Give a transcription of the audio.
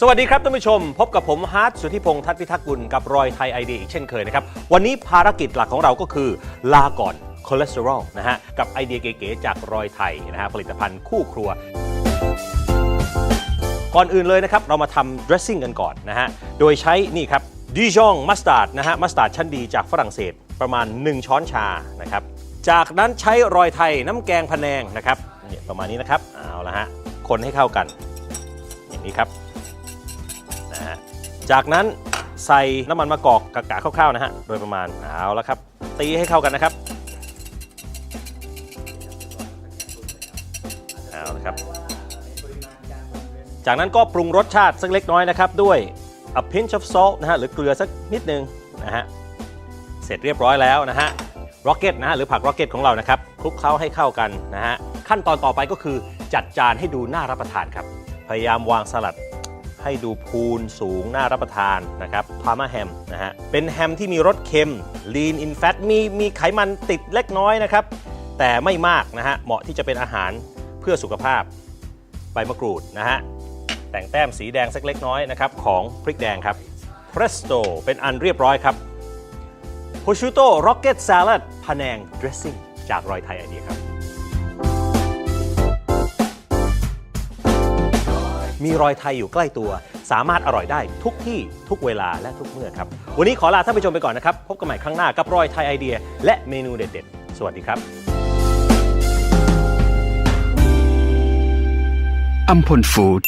สวัสดีครับท่านผู้ชม พบกับผมฮาร์ดสุทธิพงษ์ทัตพิทักษ์กุลกับรอยไทยไอเดียอีกเช่นเคยนะครับ วันนี้ภารกิจหลักของเราก็คือลาก่อนคอเลสเตอรอลนะฮะ กับไอเดียเก๋ๆจากรอยไทยนะฮะผลิตภัณฑ์คู่ครัว ก่อนอื่นเลยนะครับ เรามาทำ dressing กันก่อนนะฮะ โดยใช้นี่ครับดิจองมัสตาร์ดนะฮะมัสตาร์ดชั้นดีจากฝรั่งเศสประมาณ 1 ช้อนชานะครับจากนั้นใช้รอยไทยน้ำแกงพะแนงนะครับเนี่ยประมาณนี้นะครับเอาละฮะคนให้เข้ากัน อย่างนี้ครับ จากนั้นใส่น้ำมันมะกอกกะกะคร่าวๆนะฮะโดยประมาณเอาละครับ ตีให้เข้ากันนะครับเอาละครับ จากนั้นก็ปรุงรสชาติสักเล็กน้อยนะครับ ด้วย a pinch of salt นะฮะหรือเกลือสักนิดนึงนะฮะเสร็จเรียบร้อยแล้วนะฮะ rocket นะฮะหรือผัก rocket ของเรานะครับคลุกเคล้าให้เข้ากันนะฮะขั้นตอนต่อไปก็คือจัดจานให้ดูน่ารับประทานครับ พยายามวางสลัด ให้ดูพูนสูงน่ารับประทานนะครับพาร์มาแฮมนะฮะเป็นแฮมที่มีรสเค็ม lean in fat มีมีไขมันติดเล็กน้อยนะครับ แต่ไม่มากนะฮะเหมาะที่จะเป็นอาหารเพื่อสุขภาพใบมะกรูดนะฮะแต่งแต้มสีแดงสักเล็กน้อยนะครับของพริกแดงครับ Presto เป็นอันเรียบร้อยครับ Prosciutto Rocket Salad พะแนง Dressing จากรอยไทยไอเดียครับ มีรอยไทยอยู่ใกล้ตัว สามารถอร่อยได้ทุกที่ทุกเวลาและทุกเมื่อครับ วันนี้ขอลาท่านผู้ชมไปก่อนนะครับ พบกันใหม่ครั้งหน้ากับรอยไทยไอเดีย และเมนูเด็ดๆ สวัสดีครับอัมพลฟู้ด